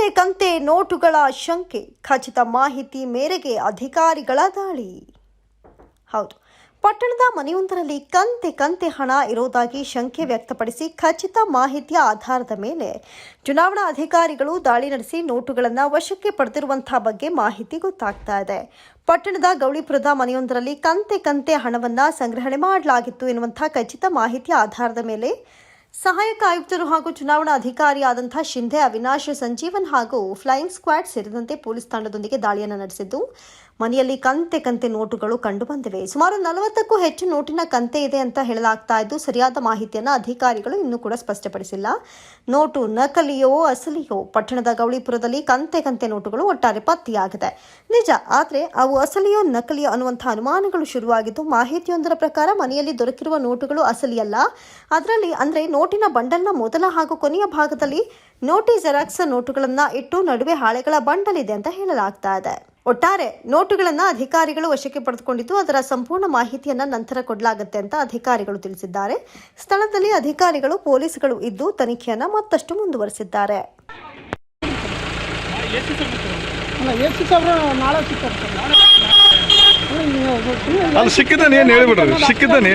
ಕಂತೆ ಕಂತೆ ನೋಟುಗಳ ಶಂಕೆ, ಖಚಿತ ಮಾಹಿತಿ ಮೇರೆಗೆ ಅಧಿಕಾರಿಗಳ ದಾಳಿ. ಹೌದು, ಪಟ್ಟಣದ ಮನೆಯೊಂದರಲ್ಲಿ ಕಂತೆ ಕಂತೆ ಹಣ ಇರುವುದಾಗಿ ಶಂಕೆ ವ್ಯಕ್ತಪಡಿಸಿ ಖಚಿತ ಮಾಹಿತಿಯ ಆಧಾರದ ಮೇಲೆ ಚುನಾವಣಾ ಅಧಿಕಾರಿಗಳು ದಾಳಿ ನಡೆಸಿ ನೋಟುಗಳನ್ನು ವಶಕ್ಕೆ ಪಡೆದಿರುವಂತಹ ಬಗ್ಗೆ ಮಾಹಿತಿ ಗೊತ್ತಾಗ್ತಾ ಇದೆ. ಪಟ್ಟಣದ ಗೌಳಿಪುರದ ಮನೆಯೊಂದರಲ್ಲಿ ಕಂತೆ ಕಂತೆ ಹಣವನ್ನು ಸಂಗ್ರಹಣೆ ಮಾಡಲಾಗಿತ್ತು ಎನ್ನುವಂತಹ ಖಚಿತ ಮಾಹಿತಿಯ ಆಧಾರದ ಮೇಲೆ ಸಹಾಯಕ ಆಯುಕ್ತರು ಹಾಗೂ ಚುನಾವಣಾ ಅಧಿಕಾರಿಯಾದಂಥ ಶಿಂಧೆ, ಅವಿನಾಶ್, ಸಂಜೀವನ್ ಹಾಗೂ ಫ್ಲೈಯಿಂಗ್ ಸ್ಕ್ವಾಡ್ ಸೇರಿದಂತೆ ಪೊಲೀಸ್ ತಂಡದೊಂದಿಗೆ ದಾಳಿಯನ್ನು ನಡೆಸಿದ್ದು, ಮನೆಯಲ್ಲಿ ಕಂತೆ ಕಂತೆ ನೋಟುಗಳು ಕಂಡು ಬಂದಿವೆ. ಸುಮಾರು ನಲವತ್ತಕ್ಕೂ ಹೆಚ್ಚು ನೋಟಿನ ಕಂತೆ ಇದೆ ಅಂತ ಹೇಳಲಾಗ್ತಾ ಇದ್ದು, ಸರಿಯಾದ ಮಾಹಿತಿಯನ್ನು ಅಧಿಕಾರಿಗಳು ಇನ್ನೂ ಕೂಡ ಸ್ಪಷ್ಟಪಡಿಸಿಲ್ಲ. ನೋಟು ನಕಲಿಯೋ, ಅಸಲಿಯೋ, ಪಟ್ಟಣದ ಗೌಳಿಪುರದಲ್ಲಿ ಕಂತೆ ಕಂತೆ ನೋಟುಗಳು ಒಟ್ಟಾರೆ ಪತ್ತೆಯಾಗಿದೆ. ನಿಜ, ಆದರೆ ಅವು ಅಸಲಿಯೋ, ನಕಲಿಯೋ ಅನ್ನುವಂಥ ಅನುಮಾನಗಳು ಶುರುವಾಗಿದ್ದು, ಮಾಹಿತಿಯೊಂದರ ಪ್ರಕಾರ ಮನೆಯಲ್ಲಿ ದೊರಕಿರುವ ನೋಟುಗಳು ಅಸಲಿಯಲ್ಲ. ಅದರಲ್ಲಿ ಅಂದರೆ ನೋಟಿನ ಬಂಡಲ್ನ ಮೊದಲ ಹಾಗೂ ಕೊನೆಯ ಭಾಗದಲ್ಲಿ ನೋಟಿ ಜೆರಾಕ್ಸ್ ನೋಟುಗಳನ್ನು ಇಟ್ಟು ನಡುವೆ ಹಾಳೆಗಳ ಬಂಡಲ್ ಇದೆ ಅಂತ ಹೇಳಲಾಗ್ತಾ ಇದೆ. ಒಟ್ಟಾರೆ ನೋಟುಗಳನ್ನು ಅಧಿಕಾರಿಗಳು ವಶಕ್ಕೆ ಪಡೆದುಕೊಂಡಿದ್ದು ಅದರ ಸಂಪೂರ್ಣ ಮಾಹಿತಿಯನ್ನ ನಂತರ ಕೊಡಲಾಗುತ್ತೆ ಅಂತ ಅಧಿಕಾರಿಗಳು ತಿಳಿಸಿದ್ದಾರೆ. ಸ್ಥಳದಲ್ಲಿ ಅಧಿಕಾರಿಗಳು ಪೊಲೀಸ್ಗಳು ಇದ್ದು ತನಿಖೆಯನ್ನ ಮತ್ತಷ್ಟು ಮುಂದುವರೆಸಿದ್ದಾರೆ. ಸಿಕ್ಕಿದ್ದಾನೆ ಏನು ಹೇಳಿಬಿಡ್ರಿ ಸಿಕ್ಕಿದ್ದಾನೆ.